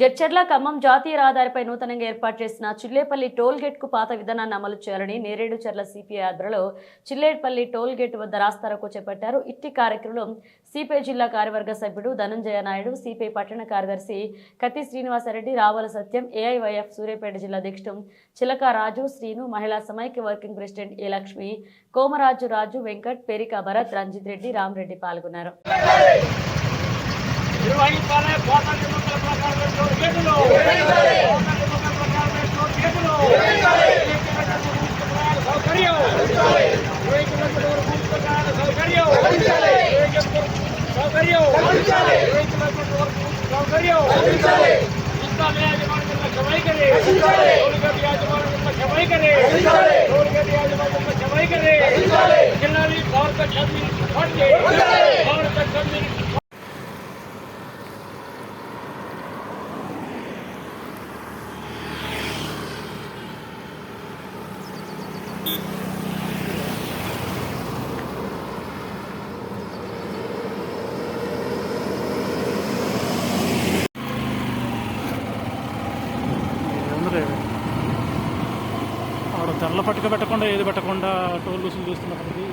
జడ్చర్ల ఖమ్మం జాతీయ రహదారిపై నూతనంగా ఏర్పాటు చేసిన చిల్లేపల్లి టోల్ గేట్కు పాత విధానాన్ని అమలు చేయాలని నేరేడు చర్ల సిపిఐ ఆధ్వర్యంలో చిల్లేపల్లి టోల్ గేట్ వద్ద రాస్తారోకో చేపట్టారు. ఇట్టి కార్యక్రమంలో సిపిఐ జిల్లా కార్యవర్గ సభ్యుడు ధనంజయ నాయుడు సిపిఐ పట్టణ కార్యదర్శి కత్తి శ్రీనివాసరెడ్డి రావల సత్యం ఏఐవైఎఫ్ సూర్యాపేట జిల్లా అధ్యక్షుడు చిలక రాజు శ్రీను మహిళా సమైక్య working president A Lakshmi Komaraju Raju Venkat Perika Bharat Ranjith Reddy Ramareddy పాల్గొన్నారు. నిర్వహించాలే కోట ప్రకారం કર્યો ક્ષમાઈ કરે ક્ષમાઈ કરે ક્ષમાઈ કરે જિલ્લાની ભારત છબી ફટ જાય అక్కడ ధరలు పట్టుక పెట్టకుండా ఏది పెట్టకుండా టోల్ రూసులు చూస్తున్నప్పటికీ